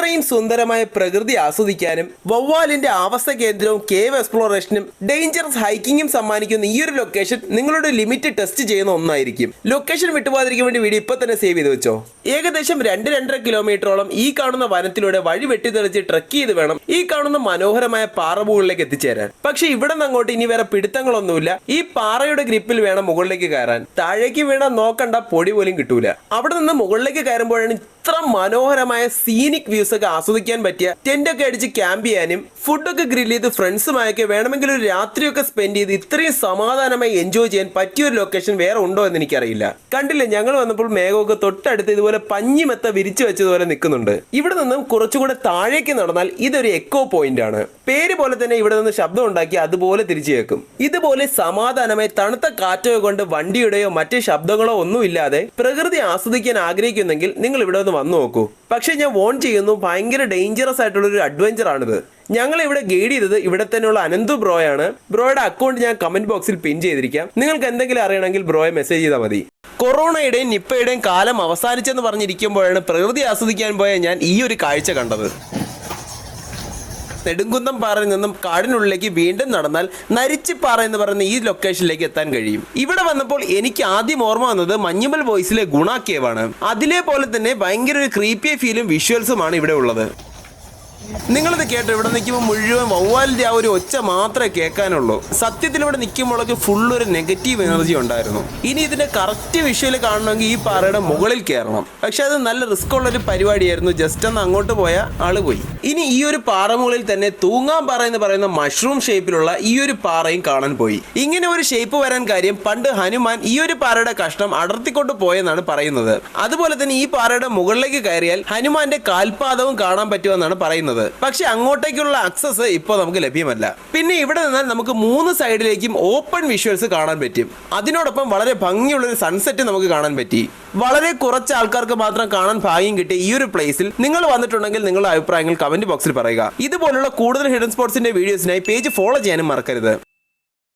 ഇത്രയും സുന്ദരമായ പ്രകൃതി ആസ്വദിക്കാനും വവ്വാലിന്റെ ആവാസ കേന്ദ്രവും കേവ് എക്സ്പ്ലോറേഷനും ഡേഞ്ചറസ് ഹൈക്കിങ്ങും സമ്മാനിക്കുന്ന ഈ ഒരു ലൊക്കേഷൻ നിങ്ങളുടെ ലിമിറ്റ് ടെസ്റ്റ് ചെയ്യുന്ന ഒന്നായിരിക്കും. ലൊക്കേഷൻ വിട്ടുപോകാതിരിക്കാൻ വേണ്ടി വീഡിയോ ഇപ്പൊ തന്നെ സേവ് ചെയ്ത് വെച്ചോ. ഏകദേശം രണ്ട് രണ്ടര കിലോമീറ്ററോളം ഈ കാണുന്ന വനത്തിലൂടെ വഴി വെട്ടിത്തെളിച്ച് ട്രക്ക് ചെയ്ത് വേണം ഈ കാണുന്ന മനോഹരമായ പാറമുകളിലേക്ക് എത്തിച്ചേരാൻ. പക്ഷെ ഇവിടെ നിന്ന് അങ്ങോട്ട് ഇനി വേറെ പിടുത്തങ്ങളൊന്നുമില്ല. ഈ പാറയുടെ ഗ്രിപ്പിൽ വേണം മുകളിലേക്ക് കയറാൻ. താഴേക്ക് വീണാൽ നോക്കണ്ട പൊടി പോലും കിട്ടൂല. അവിടെ നിന്ന് മുകളിലേക്ക് കയറുമ്പോഴാണ് ഇത്ര മനോഹരമായ സീനിക് വ്യൂസ് ഒക്കെ ആസ്വദിക്കാൻ പറ്റിയ ടെന്റ് ഒക്കെ അടിച്ച് ക്യാമ്പ് ചെയ്യാനും ഫുഡൊക്കെ ഗ്രിൽ ചെയ്ത് ഫ്രണ്ട്സുമായൊക്കെ വേണമെങ്കിൽ ഒരു രാത്രിയൊക്കെ സ്പെൻഡ് ചെയ്ത് ഇത്രയും സമാധാനമായി എൻജോയ് ചെയ്യാൻ പറ്റിയ ഒരു ലൊക്കേഷൻ വേറെ ഉണ്ടോ എന്ന് എനിക്കറിയില്ല. കണ്ടില്ല ഞങ്ങൾ വന്നപ്പോൾ മേഘമൊക്കെ തൊട്ടടുത്ത് ഇതുപോലെ പഞ്ഞിമെത്ത വിരിച്ചു വെച്ചതുപോലെ നിൽക്കുന്നുണ്ട്. ഇവിടെ നിന്നും കുറച്ചുകൂടെ താഴേക്ക് നടന്നാൽ ഇതൊരു എക്കോ പോയിന്റ് ആണ്. പേര് പോലെ തന്നെ ഇവിടെ നിന്ന് ശബ്ദം ഉണ്ടാക്കി അതുപോലെ തിരിച്ചു കേൾക്കും. ഇതുപോലെ സമാധാനമായി തണുത്ത കാറ്റോ കൊണ്ട് വണ്ടിയുടെയോ മറ്റ് ശബ്ദങ്ങളോ ഒന്നുമില്ലാതെ പ്രകൃതി ആസ്വദിക്കാൻ ആഗ്രഹിക്കുന്നെങ്കിൽ നിങ്ങൾ ഇവിടെ ഒന്ന് വന്നു നോക്കൂ. പക്ഷേ ഞാൻ വോൺ ചെയ്യുന്നു ഭയങ്കര ഡേഞ്ചറസ് ആയിട്ടുള്ള ഒരു അഡ്വഞ്ചർ ആണിത്. ഞങ്ങൾ ഇവിടെ ഗൈഡ് ചെയ്തത് ഇവിടെ തന്നെയുള്ള അനന്തു ബ്രോയാണ്. ബ്രോയുടെ അക്കൗണ്ട് ഞാൻ കമന്റ് ബോക്സിൽ പിൻ ചെയ്തിരിക്കാം. നിങ്ങൾക്ക് എന്തെങ്കിലും അറിയണമെങ്കിൽ ബ്രോയെ മെസ്സേജ് ചെയ്താൽ മതി. കൊറോണയുടെയും നിപ്പയുടെയും കാലം അവസാനിച്ചെന്ന് പറഞ്ഞിരിക്കുമ്പോഴാണ് പ്രകൃതി ആസ്വദിക്കാൻ പോയ ഞാൻ ഈ ഒരു കാഴ്ച കണ്ടത്. നെടുങ്കുന്നം പാറയിൽ നിന്നും കാടിനുള്ളിലേക്ക് വീണ്ടും നടന്നാൽ നരിച്ചിപ്പാറ എന്ന് പറയുന്ന ഈ ലൊക്കേഷനിലേക്ക് എത്താൻ കഴിയും. ഇവിടെ വന്നപ്പോൾ എനിക്ക് ആദ്യം ഓർമ്മ വന്നത് മഞ്ഞുമൽ വോയിസിലെ ഗുണ കേവാണ്. അതിലെ പോലെ തന്നെ ഭയങ്കര ഒരു ക്രീപ്പിയ ഫീലും വിഷ്വൽസുമാണ് ഇവിടെ ഉള്ളത്. നിങ്ങളിത് കേട്ടോ ഇവിടെ നിൽക്കുമ്പോൾ മുഴുവൻ വവ്വാലിന്റെ ആ ഒരു ഒച്ച മാത്രമേ കേൾക്കാനുള്ളൂ. സത്യത്തിൽ ഇവിടെ നിൽക്കുമ്പോഴൊക്കെ ഫുൾ ഒരു നെഗറ്റീവ് എനർജി ഉണ്ടായിരുന്നു. ഇനി ഇതിന്റെ കറക്റ്റ് വിഷ്വൽ കാണണമെങ്കിൽ ഈ പാറയുടെ മുകളിൽ കയറണം. പക്ഷെ അത് നല്ല റിസ്ക് ഉള്ള ഒരു പരിപാടിയായിരുന്നു. ജസ്റ്റ് ഒന്ന് അങ്ങോട്ട് പോയ ആൾ പോയി. ഇനി ഈ ഒരു പാറ മുകളിൽ തന്നെ തൂങ്ങാൻ പാറ എന്ന് പറയുന്ന മഷ്റൂം ഷേപ്പിലുള്ള ഈ ഒരു പാറയും കാണാൻ പോയി. ഇങ്ങനെ ഒരു ഷേപ്പ് വരാൻ കാര്യം പണ്ട് ഹനുമാൻ ഈ ഒരു പാറയുടെ കഷ്ണം അടർത്തിക്കൊണ്ട് പോയെന്നാണ് പറയുന്നത്. അതുപോലെ തന്നെ ഈ പാറയുടെ മുകളിലേക്ക് കയറിയാൽ ഹനുമാന്റെ കാൽപാദവും കാണാൻ പറ്റുമെന്നാണ് പറയുന്നത്. പക്ഷെ അങ്ങോട്ടേക്കുള്ള അക്സസ് ഇപ്പോൾ നമുക്ക് ലഭ്യമല്ല. പിന്നെ ഇവിടെ നിന്നാൽ നമുക്ക് മൂന്ന് സൈഡിലേക്കും ഓപ്പൺ വിഷ്വൽസ് കാണാൻ പറ്റും. അതിനോടൊപ്പം വളരെ ഭംഗിയുള്ള ഒരു സൺസെറ്റ് നമുക്ക് കാണാൻ പറ്റി. വളരെ കുറച്ച് ആൾക്കാർക്ക് മാത്രം കാണാൻ ഭാഗ്യം കിട്ടിയ ഈ ഒരു പ്ലേസിൽ നിങ്ങൾ വന്നിട്ടുണ്ടെങ്കിൽ നിങ്ങളുടെ അഭിപ്രായങ്ങൾ കമന്റ് ബോക്സിൽ പറയുക. ഇതുപോലുള്ള കൂടുതൽ ഹിഡൻ സ്പോർട്സിന്റെ വീഡിയോസിനായി പേജ് ഫോളോ ചെയ്യാനും മറക്കരുത്.